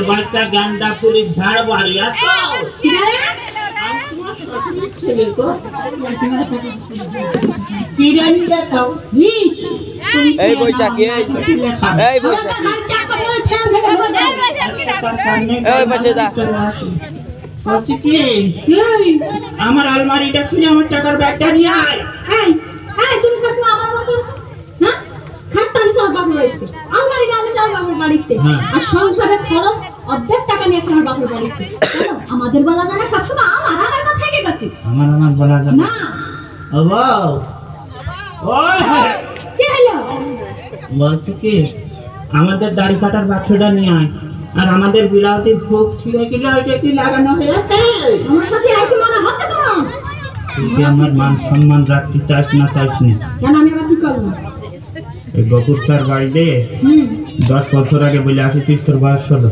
চোরের বাচ্চা গান্ডা পুলিশ ঝাড় এই বৈশাখী এই বৈশাখী। এই দা। আমার আলমারিটা খুলে আমার টাকার ব্যাগটা নিয়ে আয় তুমি থাকো আমার বাপের হ্যাঁ খাটতাম তোমার বাপের বাড়িতে আমার গাড়ি আমি যাব বাপের বাড়িতে। হ্যাঁ। আর সংসারের খরচ অর্ধেক টাকা নিয়ে আমার বাপের বাড়িতে আমাদের বলা জানা সবসময় আমার আমার কথা থেকে গেছে আমার আমার বলা যাবে না। ও। কি হলো? বলছি কি আমাদের দাড়ি কাটার বাক্সটা নিয়ে আয়। আর আমাদের বিলাতি ভোগ ছিল ওইটা কি লাগানো হয়েছে? আমার মনে হচ্ছে আমার মান সম্মান রাখতে চাস না চাস না? কেন আমি আবার কি করব? এই বাড়িতে দশ বছর আগে বলে আসিস তোর বয়স হলো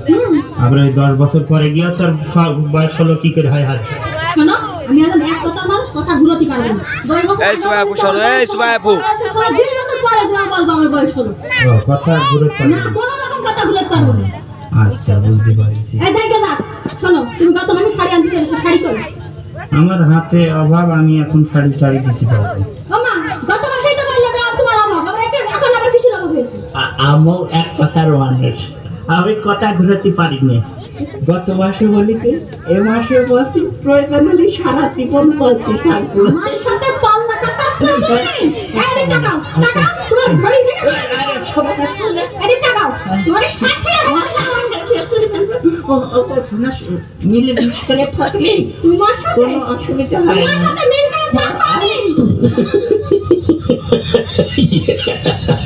আবার এই দশ বছর পরে গিয়ে তোর বয়স হলো কি করে হয় হাত? শোনো আমি এখন এক কথা মানুষ কথা ঘুরতে পারব না। এই সুবাই আপু, সরো, এই সুবাই আপু। পরে বলব আমার বয়স হলো কথা ঘুরে চলে না। কোনো রকম কথা ঘুরতে পারব না। আচ্ছা বুঝতে পারছি। এই দেখে যাক শোনো তুমি গত মাসে শাড়ি আনতে শাড়ি করো আমার হাতে অভাব আমি এখন শাড়ি শাড়ি দিতে পারব ও মা গত মাসেই তো বললে যে আর তোমার অভাব আমার একটা এখন আবার কিছু অভাব হয়েছে আ- আমও এক কথার মানুষ। আমি কথা ঘুরাতে পারি না গত মাসে বলি কি এ মাসে বলছি প্রয়োজন হলে সারা জীবন বলছি থাকব। মিলে মিশ করে থাকলে তোমার কোনো অসুবিধা হয় না।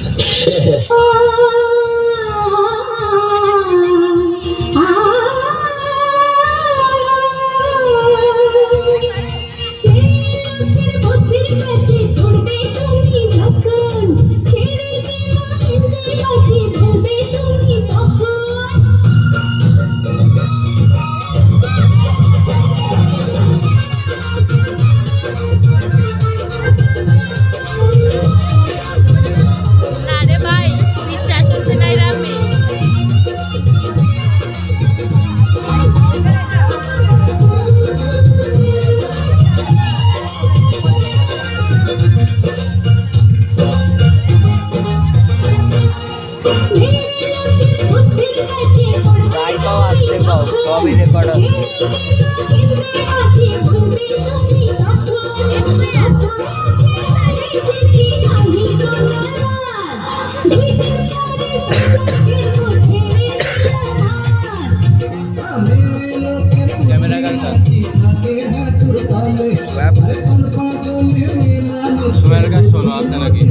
তাই তো আসতে পাও সবই ক্যামেরা কাছে শোনো আছে নাকি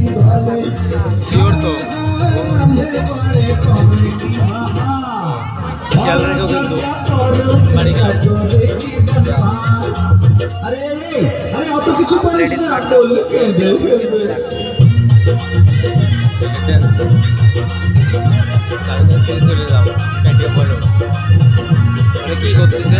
শিওর তো খেয়াল রেখো কিন্তু বাড়ি চলে যাও কেটে পড়ো কি করতেছে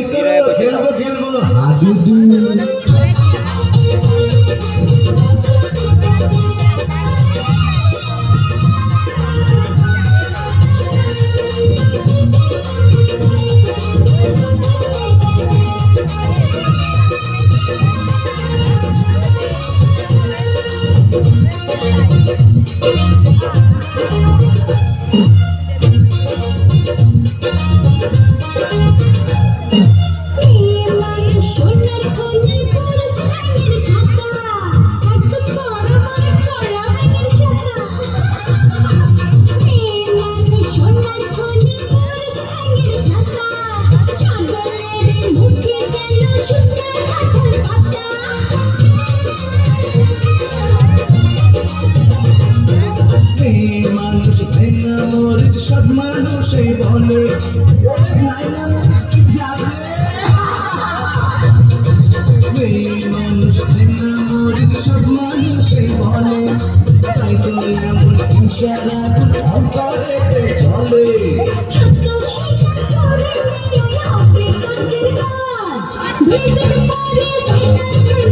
মানুষ, ভেঙা মরিচ, সব মানুষে বলে মানুষ কি জানে? মানুষ, ভেঙা মরিচ, সব মানুষে বলে, তাই তো এমন ইশারা অন্তরে চলে? ভিতর পরে দিন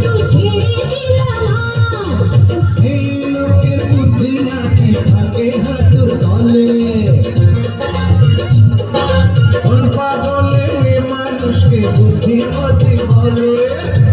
তুই ছেড়ে দিলাম অতি ভালো